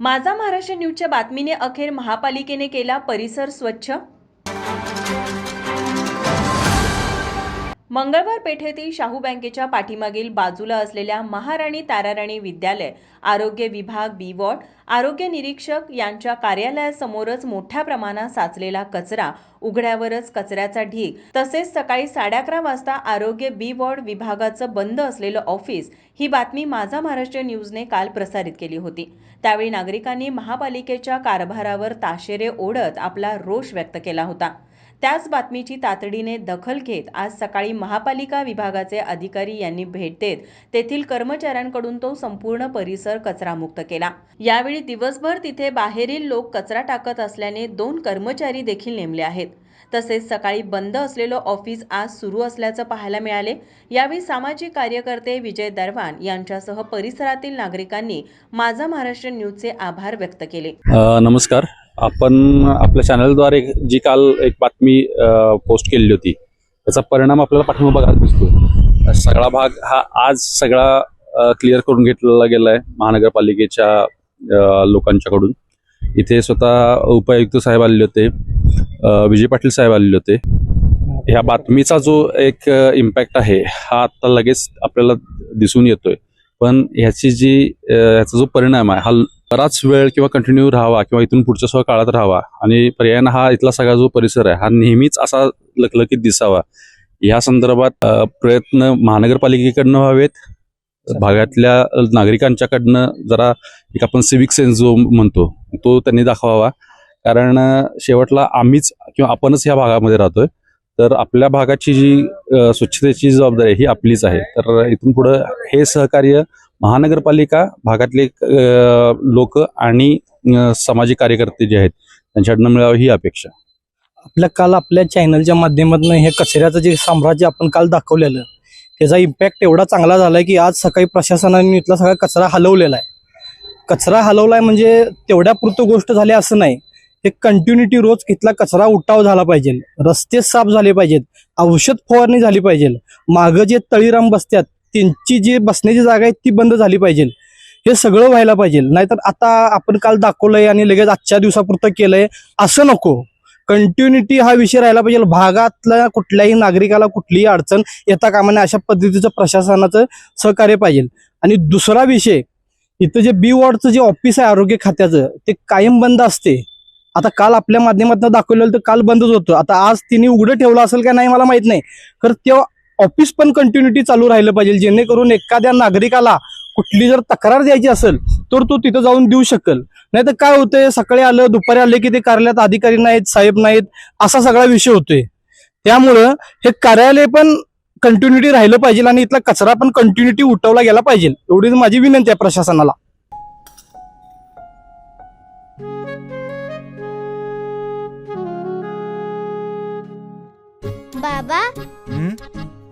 माझा महाराष्ट्र न्यूजच्या बातमीने अखेर महापालिकेने केला परिसर स्वच्छ? मंगळवार पेठेतील शाहू बँकेच्या पाठीमागील बाजूला असलेल्या महाराणी ताराराणी विद्यालय आरोग्य विभाग बी वॉर्ड आरोग्य निरीक्षक यांच्या कार्यालयासमोरच मोठ्या प्रमाणात साचलेला कचरा उघड्यावरच कचऱ्याचा ढीग तसेच सकाळी साडे अकरा वाजता आरोग्य बी वॉर्ड विभागाचं बंद असलेलं ऑफिस ही बातमी माझा महाराष्ट्र न्यूजने काल प्रसारित केली होती. त्यावेळी नागरिकांनी महापालिकेच्या कारभारावर ताशेरे ओढत आपला रोष व्यक्त केला होता. त्याच बातमीची तातडीने दखल घेत आज सकाळी महापालिका विभागाचे अधिकारी यांनी भेट देत तेथील कर्मचाऱ्यांकडून तो संपूर्ण परिसर कचरामुक्त केला. यावेळी दिवसभर तिथे बाहेरील लोक कचरा टाकत असल्याने दोन कर्मचारी देखील नेमले आहेत. तसेच सकाळी बंद असलेलं ऑफिस आज सुरू असल्याचं पाहायला मिळाले. यावेळी सामाजिक कार्यकर्ते विजय दरवान यांच्यासह परिसरातील नागरिकांनी माझा महाराष्ट्र न्यूजचे आभार व्यक्त केले. नमस्कार. आपण आपल्या चॅनलद्वारे जी काल एक बातमी पोस्ट केलेली होती त्याचा परिणाम आपल्याला पाठिंबा बघायला दिसतो सगळा भाग हा आज सगळा क्लिअर करून घेतलेला गेला आहे महानगरपालिकेच्या लोकांच्याकडून. इथे स्वतः उपायुक्त साहेब आलेले होते विजय पाटील साहेब आलेले होते. ह्या बातमीचा जो एक इम्पॅक्ट आहे हा आता लगेच आपल्याला दिसून येतोय. पण ह्याची जी ह्याचा जो परिणाम आहे हा बराच वेळ किंवा कंटिन्यू राहावा किंवा इथून पुढच्या सगळं काळात राहावा. आणि पर्यायानं हा इथला सगळा जो परिसर आहे हा नेहमीच असा लखलखीत दिसावा. या संदर्भात प्रयत्न महानगरपालिकेकडनं व्हावेत. भागातल्या नागरिकांच्याकडनं जरा एक आपण सिविक सेन्स जो म्हणतो तो त्यांनी दाखवावा. कारण शेवटला आम्हीच किंवा आपणच ह्या भागामध्ये राहतोय. तर आपल्या भागाची जी स्वच्छतेची जबाबदारी ही आपलीच आहे. तर इथून पुढं हे सहकार्य महानगरपालिका भागातले लोक आणि सामाजिक कार्यकर्ते जे आहेत त्यांच्याकडनं मिळावं ही अपेक्षा. आपल्या काल आपल्या चॅनलच्या माध्यमातून हे कचऱ्याचं जे साम्राज्य आपण काल दाखवलेलं त्याचा इम्पॅक्ट एवढा चांगला झालाय की आज सकाळी प्रशासनाने इथला सगळा कचरा हलवलेला आहे. कचरा हलवलाय म्हणजे तेवढ्या पुरतं गोष्ट झाली असं नाही. हे कंटिन्युटी रोज इथला कचरा उठाव झाला पाहिजे रस्ते साफ झाले पाहिजेत औषध फवारणी झाली पाहिजे. मागं जे तळीराम बसतात त्यांची जी बसण्याची जागा आहे ती बंद झाली पाहिजे. हे सगळं व्हायला पाहिजे. नाहीतर आता आपण काल दाखवलंय आणि लगेच आजच्या दिवसापुरतं केलंय. असं नको. कंटिन्युटी हा विषय राहिला पाहिजे. भागातल्या कुठल्याही नागरिकाला कुठलीही अडचण येता कामाने अशा पद्धतीचं प्रशासनाचं सहकार्य पाहिजे. आणि दुसरा विषय इथं जे बी वॉर्डचं जे ऑफिस आहे आरोग्य खात्याचं ते कायम बंद असते. आता काल आपल्या माध्यमातून दाखवलेलं तर काल बंदच होतं. आता आज तिने उघडं ठेवलं असेल का नाही मला माहीत नाही. तर तेव्हा ऑफिस पण कंटिन्युटी चालू राहिलं पाहिजे जेणेकरून एखाद्या नागरिकाला कुठली जर तक्रार द्यायची असेल तर तो तिथं जाऊन देऊ शकेल. नाही तर काय होतंय सकाळी आलं दुपारी आले की ते कार्यालयात अधिकारी नाहीत साहेब नाहीत असा सगळा विषय होतोय. त्यामुळं हे कार्यालय पण कंटिन्युटी राहिलं पाहिजे आणि इथला कचरा पण कंटिन्युटी उठवला गेला पाहिजे. एवढीच माझी विनंती आहे प्रशासनाला. बाबा? हं?